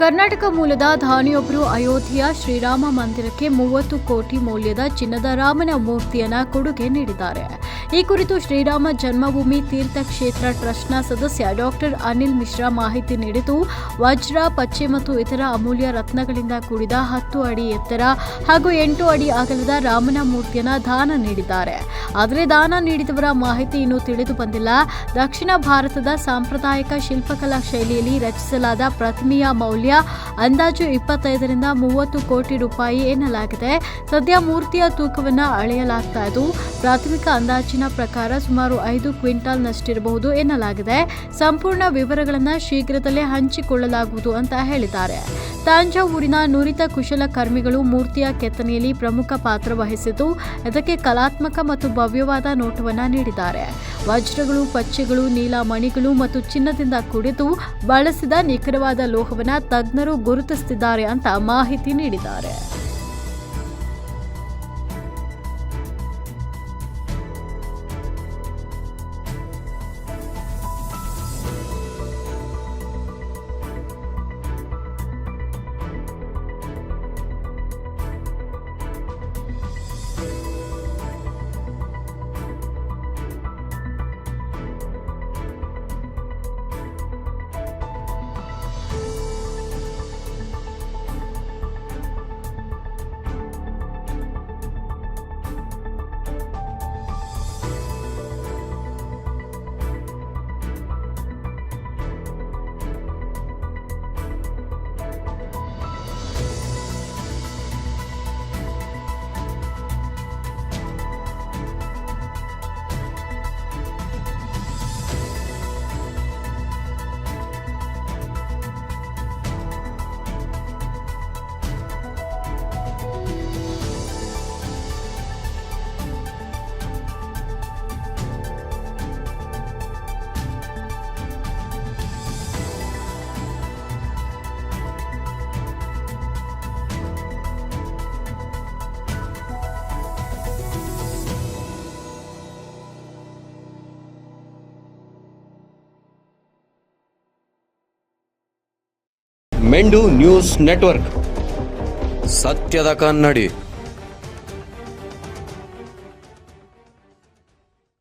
ಕರ್ನಾಟಕ ಮೂಲದ ಧಾನಿಯೊಬ್ಬರು ಅಯೋಧ್ಯೆಯ ಶ್ರೀರಾಮ ಮಂದಿರಕ್ಕೆ ಮೂವತ್ತು ಕೋಟಿ ಮೌಲ್ಯದ ಚಿನ್ನದ ರಾಮನ ಮೂರ್ತಿಯನ್ನ ಕೊಡುಗೆ ನೀಡಿದ್ದಾರೆ. ಈ ಕುರಿತು ಶ್ರೀರಾಮ ಜನ್ಮಭೂಮಿ ತೀರ್ಥಕ್ಷೇತ್ರ ಟ್ರಸ್ಟ್ನ ಸದಸ್ಯ ಡಾಕ್ಟರ್ ಅನಿಲ್ ಮಿಶ್ರಾ ಮಾಹಿತಿ ನೀಡಿದ್ದು, ವಜ್ರ, ಪಚ್ಚೆ ಮತ್ತು ಇತರ ಅಮೂಲ್ಯ ರತ್ನಗಳಿಂದ ಕೂಡಿದ ಹತ್ತು ಅಡಿ ಎತ್ತರ ಹಾಗೂ ಎಂಟು ಅಡಿ ಅಗಲದ ರಾಮನ ಮೂರ್ತಿಯನ್ನ ದಾನ ನೀಡಿದ್ದಾರೆ. ಆದರೆ ದಾನ ನೀಡಿದವರ ಮಾಹಿತಿ ಇನ್ನೂ ತಿಳಿದು ಬಂದಿಲ್ಲ. ದಕ್ಷಿಣ ಭಾರತದ ಸಾಂಪ್ರದಾಯಿಕ ಶಿಲ್ಪಕಲಾ ಶೈಲಿಯಲ್ಲಿ ರಚಿಸಲಾದ ಪ್ರತಿಮೆಯ ಮೌಲ್ಯ ಅಂದಾಜು ಇಪ್ಪತ್ತೈದರಿಂದ ಮೂವತ್ತು ಕೋಟಿ ರೂಪಾಯಿ ಎನ್ನಲಾಗಿದೆ. ಸದ್ಯ ಮೂರ್ತಿಯ ತೂಕವನ್ನು ಅಳೆಯಲಾಗ್ತಾ ಇದ್ದು, ಪ್ರಾಥಮಿಕ ಅಂದಾಜಿನ ಪ್ರಕಾರ ಸುಮಾರು ಐದು ಕ್ವಿಂಟಾಲ್ನಷ್ಟಿರಬಹುದು ಎನ್ನಲಾಗಿದೆ. ಸಂಪೂರ್ಣ ವಿವರಗಳನ್ನು ಶೀಘ್ರದಲ್ಲೇ ಹಂಚಿಕೊಳ್ಳಲಾಗುವುದು ಅಂತ ಹೇಳಿದ್ದಾರೆ. ತಾಂಜಾವೂರಿನ ನುರಿತ ಕುಶಲಕರ್ಮಿಗಳು ಮೂರ್ತಿಯ ಕೆತ್ತನೆಯಲ್ಲಿ ಪ್ರಮುಖ ಪಾತ್ರ ವಹಿಸಿದ್ದು, ಇದಕ್ಕೆ ಕಲಾತ್ಮಕ ಮತ್ತು ಭವ್ಯವಾದ ನೋಟವನ್ನು ನೀಡಿದ್ದಾರೆ. ವಜ್ರಗಳು, ಪಚ್ಚೆಗಳು ನೀಲಮಣಿಗಳು ಮತ್ತು ಚಿನ್ನದಿಂದ ಕುಡಿದು ಬಳಸಿದ ನಿಖರವಾದ ಲೋಹವನ್ನು ತಜ್ಞರು ಗುರುತಿಸುತ್ತಿದ್ದಾರೆ ಅಂತ ಮಾಹಿತಿ ನೀಡಿದ್ದಾರೆ. ಮೆಂಡು ನ್ಯೂಸ್ ನೆಟ್ವರ್ಕ್ ಸತ್ಯದ ಕನ್ನಡಿ